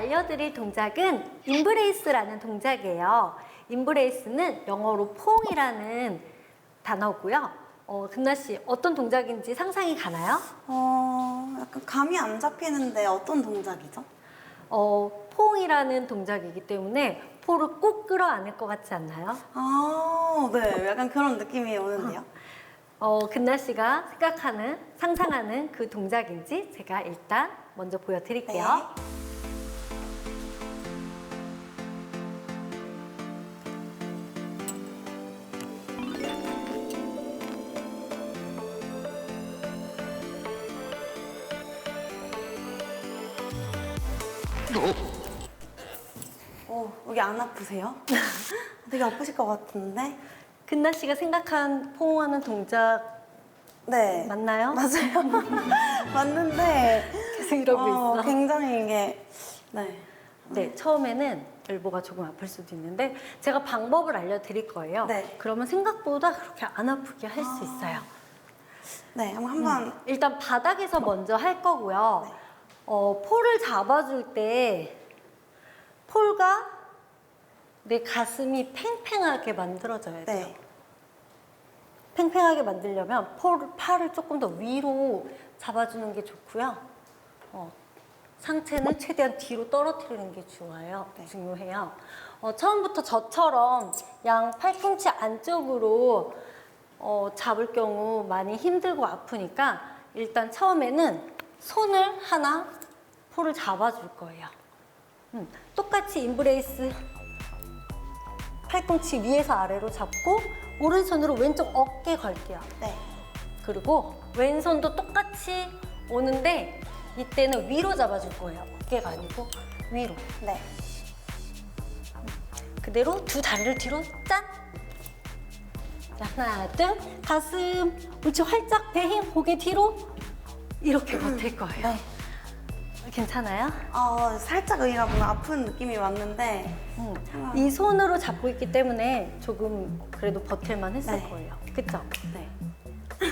알려드릴 동작은 인브레이스라는 동작이에요. 인브레이스는 영어로 포옹이라는 단어고요. 어, 금나 씨 어떤 동작인지 상상이 가나요? 어, 약간 감이 안 잡히는데 어떤 동작이죠? 어, 포옹이라는 동작이기 때문에 포를 꼭 끌어안을 것 같지 않나요? 아, 네. 약간 그런 느낌이 오는데요. 어, 금나 씨가 생각하는, 상상하는 그 동작인지 제가 일단 먼저 보여드릴게요. 네. 어, 여기 안 아프세요? 되게 아프실 것 같은데? 금나 씨가 생각한 포옹하는 동작 네. 맞나요? 맞아요. 맞는데 계속 이러고 어, 있어. 굉장히 이게 네. 네, 처음에는 엘보가 조금 아플 수도 있는데 제가 방법을 알려드릴 거예요. 네. 그러면 생각보다 그렇게 안 아프게 할 수 있어요. 네, 한번 한번 일단 바닥에서 먼저 할 거고요. 네. 어, 폴을 잡아줄 때 폴과 내 가슴이 팽팽하게 만들어져야 돼요. 네. 팽팽하게 만들려면 폴, 팔을 조금 더 위로 잡아주는 게 좋고요. 어, 상체는 최대한 뒤로 떨어뜨리는 게 좋아요. 네. 중요해요. 어, 처음부터 저처럼 양 팔꿈치 안쪽으로 어, 잡을 경우 많이 힘들고 아프니까 일단 처음에는 손을 하나 폴을 잡아줄 거예요. 음, 똑같이 인브레이스 팔꿈치 위에서 아래로 잡고 오른손으로 왼쪽 어깨 걸게요. 네. 그리고 왼손도 똑같이 오는데 이때는 위로 잡아줄 거예요. 어깨가 아니고 위로. 네. 그대로 두 다리를 뒤로 짠. 자, 하나, 둘, 가슴, 옳지 활짝 배 힘, 고개 뒤로 이렇게 버틸 거예요. 네. 괜찮아요? 어, 살짝 뭔가 아픈 느낌이 왔는데 음, 이 손으로 잡고 있기 때문에 조금 그래도 버틸만 했을 네. 거예요. 그쵸? 네.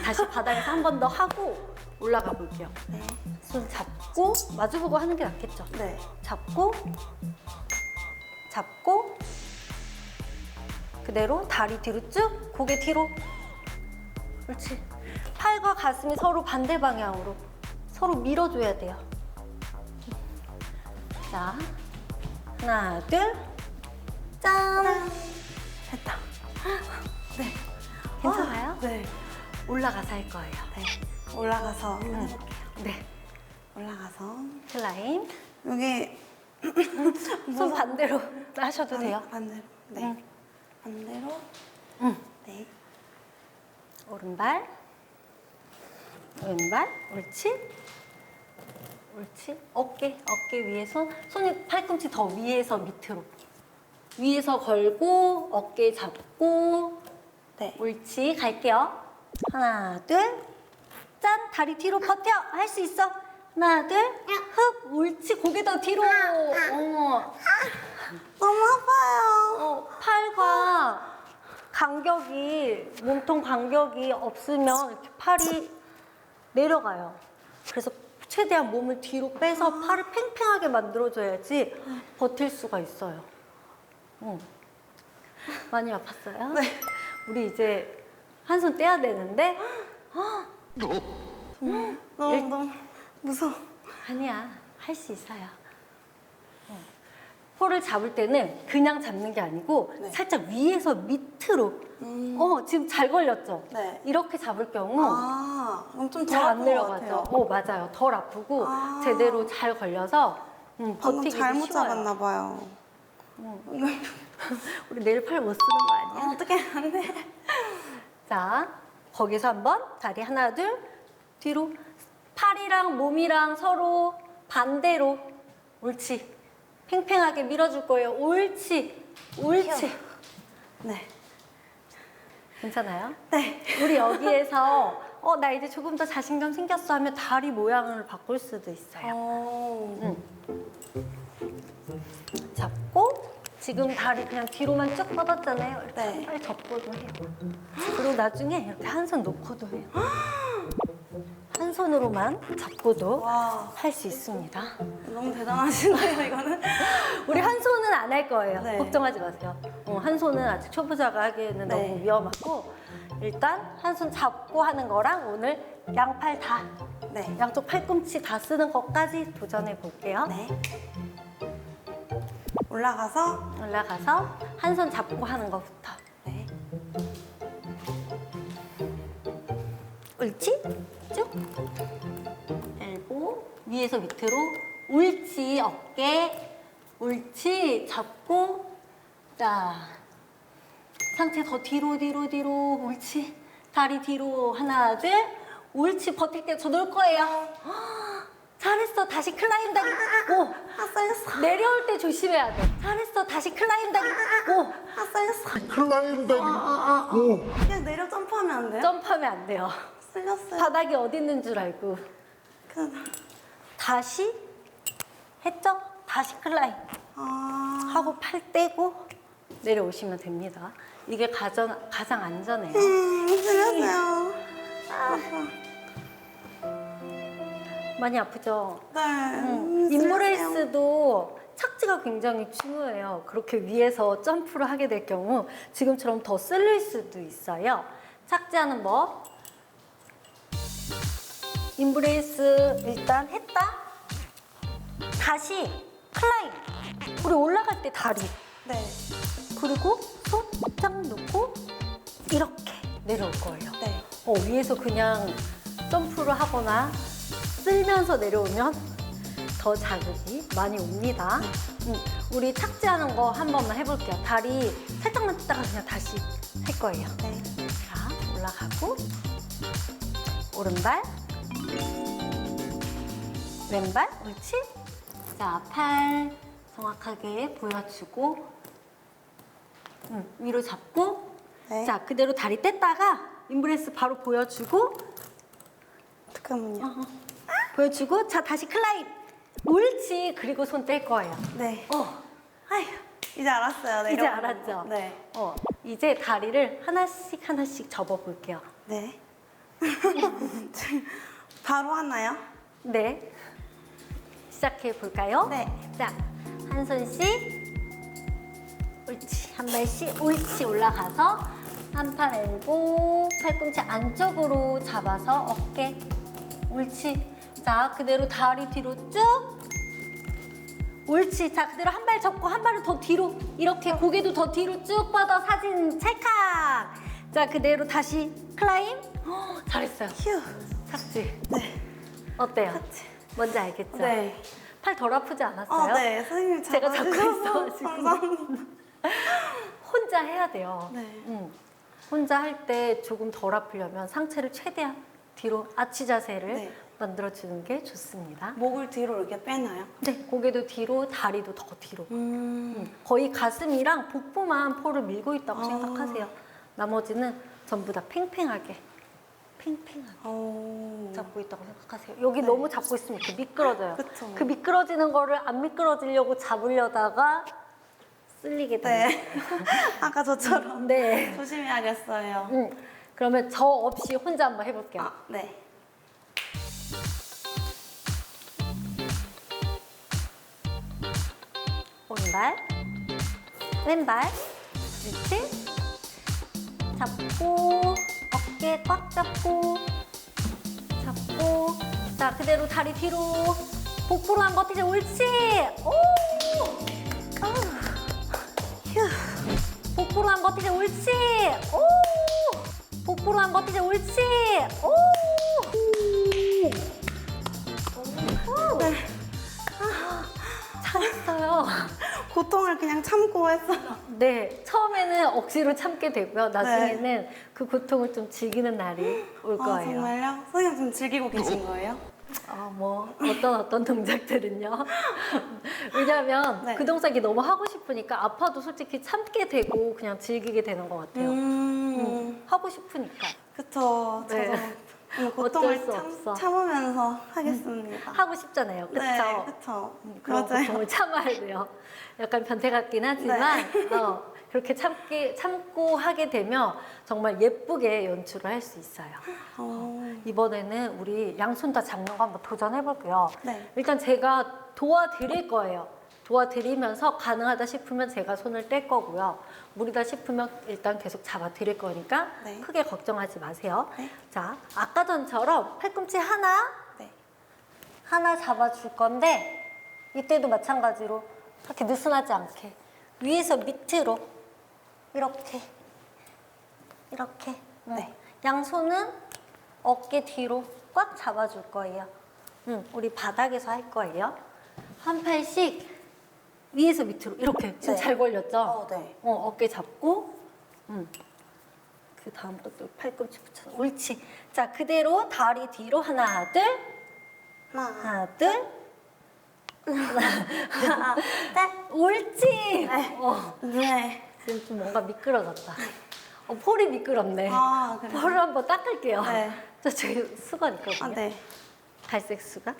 다시 바닥에서 한 번 더 하고 올라가 볼게요. 네. 손 잡고 마주보고 하는 게 낫겠죠? 네. 잡고 잡고 그대로 다리 뒤로 쭉 고개 뒤로 그렇지 팔과 가슴이 서로 반대 방향으로 서로 밀어줘야 돼요 자 하나 둘 짠 됐다. 괜찮아요? 아, 네. 올라가서 할 거예요 네. 올라가서 음. 해볼게요. 네 올라가서 클라임 여기 손 반대로 하셔도 돼요 반- 반대로. 네. 응. 반대로. 응. 네. 오른발, 왼발, 옳지? 옳지? 어깨, 어깨 위에 손, 손이 팔꿈치 더 위에서 밑으로. 위에서 걸고, 어깨 잡고, 네. 옳지? 갈게요. 하나, 둘, 짠! 다리 뒤로 버텨! 할 수 있어! 하나, 둘, 흡! 옳지? 고개 더 뒤로! 어. 너무 아파요. 어, 팔과 간격이 몸통 간격이 없으면 이렇게 팔이 내려가요. 그래서 최대한 몸을 뒤로 빼서 팔을 팽팽하게 만들어줘야지 버틸 수가 있어요. 응. 많이 아팠어요? 네. 우리 이제 한 손 떼야 되는데 너무 일- 너무 무서워. 아니야 할 수 있어요. 어. 폴을 잡을 때는 그냥 잡는 게 아니고 네. 살짝 위에서 밑으로 음. 어, 지금 잘 걸렸죠? 네. 이렇게 잡을 경우 아, 그럼 좀 덜 잘 안 아픈 것 내려가죠. 어, 맞아요. 덜 아프고 아. 제대로 잘 걸려서 음, 방금 버티기 잘못 쉬워요. 잡았나 봐요. 우리 내일 팔 못 쓰는 거 아니야? 어떻게 안 돼? 자, 거기서 한번 다리 하나, 둘, 뒤로. 팔이랑 몸이랑 서로 반대로. 옳지. 팽팽하게 밀어줄 거예요. 옳지. 옳지. 네. 괜찮아요? 네. 우리 여기에서 어, 나 이제 조금 더 자신감 생겼어 하면 다리 모양을 바꿀 수도 있어요. 어. 응. 잡고 지금 다리 그냥 뒤로만 쭉 뻗었잖아요. 이렇게 네. 빨리 접고도 해요. 그리고 나중에 이렇게 한 손 놓고도 해요. 한 손으로만 잡고도 와, 할 수 있습니다. 너무 대단하시네요, 이거는. 우리 한 손은 안 할 거예요. 네. 걱정하지 마세요. 어, 한 손은 아직 초보자가 하기에는 네. 너무 위험하고 일단 한 손 잡고 하는 거랑 오늘 양팔 다 네. 양쪽 팔꿈치 다 쓰는 것까지 도전해 볼게요. 네. 올라가서, 올라가서 한 손 잡고 하는 것부터. 네. 옳지? 쭉. 엘보 위에서 밑으로 옳지 어깨 옳지 잡고 자 상체 더 뒤로 뒤로 뒤로 옳지 다리 뒤로 하나 둘 옳지 버틸 때저 놓을 거예요 헉, 잘했어 다시 클라임 다리 오 아, 썰렸어. 내려올 때 조심해야 돼 잘했어 다시 클라임 다리 오 아, 썰렸어. 클라임 다리. 오. 그냥 내려 점프하면 안 돼요? 점프하면 안 돼요 쓸렸어요. 바닥이 어디 있는 줄 알고 그, 다시 했죠? 다시 클라임 아, 하고 팔 떼고 내려오시면 됩니다. 이게 가장, 가장 안전해요. 음, 쓸렸어요. 많이 아프죠? 네. 음. 인브레이스도 착지가 굉장히 중요해요. 그렇게 위에서 점프를 하게 될 경우 지금처럼 더 쓸릴 수도 있어요. 착지하는 법. 인브레이스 일단 했다. 다시 클라임. 우리 올라갈 때 다리. 네. 그리고 손딱 놓고 이렇게 내려올 거예요. 네. 어, 위에서 그냥 점프를 하거나 쓸면서 내려오면 더 자극이 많이 옵니다. 음, 우리 착지하는 거 한 번만 해볼게요. 다리 살짝만 뜯다가 그냥 다시 할 거예요. 네. 자, 올라가고 오른발 왼발 옳지? 자, 팔 정확하게 보여주고 음, 위로 잡고 네. 자, 그대로 다리 뗐다가 인브레스 바로 보여주고 잠깐만요. 보여주고 자, 다시 클라임 옳지 그리고 손 뗄 거예요 네. 어, 아휴, 이제 알았어요. 이제 내려오는 알았죠? 거. 네. 어, 이제 다리를 하나씩 하나씩 접어 볼게요 네. 바로 하나요? 네. 시작해 볼까요? 네. 자, 한 손씩. 옳지. 한 발씩. 옳지. 올라가서 한팔 엘보 팔꿈치 안쪽으로 잡아서 어깨. 옳지. 자, 그대로 다리 뒤로 쭉. 옳지. 자, 그대로 한 발 접고 한 발을 더 뒤로. 이렇게 고개도 더 뒤로 쭉 뻗어 사진 찰칵. 자, 그대로 다시 클라임. 어, 잘했어요. 휴. 착지. 네. 어때요? 착지. 뭔지 알겠죠? 네. 팔 덜 아프지 않았어요? 어, 네. 선생님 제가 잡고 있어가지고. 감사합니다. 혼자 해야 돼요. 네. 음. 혼자 할 때 조금 덜 아프려면 상체를 최대한 뒤로 아치 자세를 네. 만들어주는 게 좋습니다. 목을 뒤로 이렇게 빼나요? 네, 고개도 뒤로, 다리도 더 뒤로. 음. 음, 거의 가슴이랑 복부만 폴을 밀고 있다고 아. 생각하세요. 나머지는 전부 다 팽팽하게, 팽팽하게. 오. 잡고 있다고 생각하세요. 여기 네. 너무 잡고 있으면 이렇게 미끄러져요. 그쵸. 그 미끄러지는 거를 안 미끄러지려고 잡으려다가 쓸리게 돼요. 네. 아까 저처럼 네. 조심해야겠어요. 음, 그러면 저 없이 혼자 한번 해볼게요. 아, 네. 오른발, 왼발, 그렇지? 잡고 어깨 꽉 잡고 잡고 자 그대로 다리 뒤로 복부로만 버티자 옳지 오 아우. 휴 복부로만 버티자 옳지 오 복부로만 버티자 옳지 오 오. 네. 잘했어요. 고통을 그냥 참고 했어요. 네, 처음에는 억지로 참게 되고요. 나중에는 그 고통을 좀 즐기는 날이 올 아, 거예요. 정말요? 선생님 지금 즐기고 계신 거예요? 아, 뭐 어떤 어떤 동작들은요. 왜냐하면 네. 그 동작이 너무 하고 싶으니까 아파도 솔직히 참게 되고 그냥 즐기게 되는 것 같아요. 음. 음, 하고 싶으니까. 그쵸. 저도 네. 음, 어쩔 고통을 수 참, 없어. 참으면서 하겠습니다. 하고 싶잖아요. 그쵸? 네, 그쵸. 음, 그런 맞아요. 고통을 참아야 돼요. 약간 변태 같긴 하지만 어, 그렇게 참기, 참고 하게 되면 정말 예쁘게 연출을 할 수 있어요. 어, 이번에는 우리 양손 다 잡는 거 한번 도전해 볼게요. 네. 일단 제가 도와드릴 거예요. 도와드리면서 가능하다 싶으면 제가 손을 뗄 거고요. 무리다 싶으면 일단 계속 잡아 드릴 거니까 네. 크게 걱정하지 마세요. 네. 자, 아까 전처럼 팔꿈치 하나, 네. 하나 잡아 줄 건데 이때도 마찬가지로 이렇게 느슨하지 않게 위에서 밑으로 이렇게 이렇게 네. 양손은 어깨 뒤로 꽉 잡아줄 거예요. 응, 우리 바닥에서 할 거예요. 한 팔씩 위에서 밑으로 이렇게 지금 네. 잘 걸렸죠? 어, 네. 어, 어깨 잡고 음. 그 다음 것도 팔꿈치 붙여서 옳지. 자 그대로 다리 뒤로 하나 둘 하나, 하나 둘 하나, 네. 옳지. 어, 네. 지금 좀 뭔가 미끄러졌다. 어, 폴이 미끄럽네. 아, 그래요? 폴을 한번 닦을게요. 네. 저 저기 수건 있거든요. 아, 네. 갈색 수건.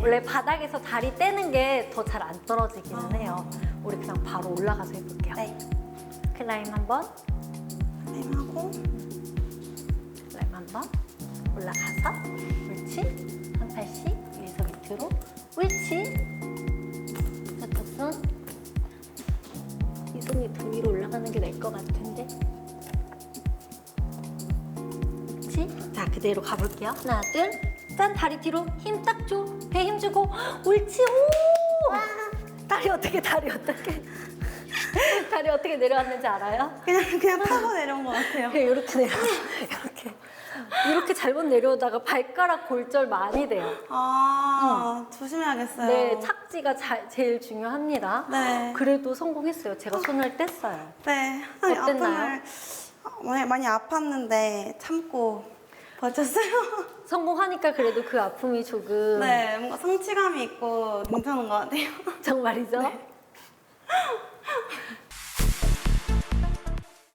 원래 바닥에서 다리 떼는 게 더 잘 안 떨어지기는 해요. 우리 그냥 바로 올라가서 해볼게요. 네. 클라임 한번, 쌤하고, 클라임 한 번 올라가서 옳지. 한 팔씩 위에서 밑으로 옳지. 저쪽 손. 이 손이 더 위로 올라가는 게 나을 것 같은데. 옳지. 자 그대로 가볼게요. 하나 둘. 짠 다리 뒤로 힘 딱 줘. 배 힘 주고 옳지. 오. 다리 어떻게 다리 어떻게 다리 어떻게 내려왔는지 알아요? 그냥, 그냥 타고 내려온 것 같아요. 그냥 이렇게 내려 이렇게 이렇게 잘못 내려오다가 발가락 골절 많이 돼요. 아, 조 심해야겠어요. 네, 착지가 자- 제일 중요합니다. 네. 그래도 성공했어요. 제가 손을 뗐어요. 네. 아니, 어땠나요? 아픔을 많이, 많이 아팠는데 참고 버텼어요. 성공하니까 그래도 그 아픔이 조금 네, 뭔가 성취감이 있고 괜찮은 것 같아요. 정말이죠?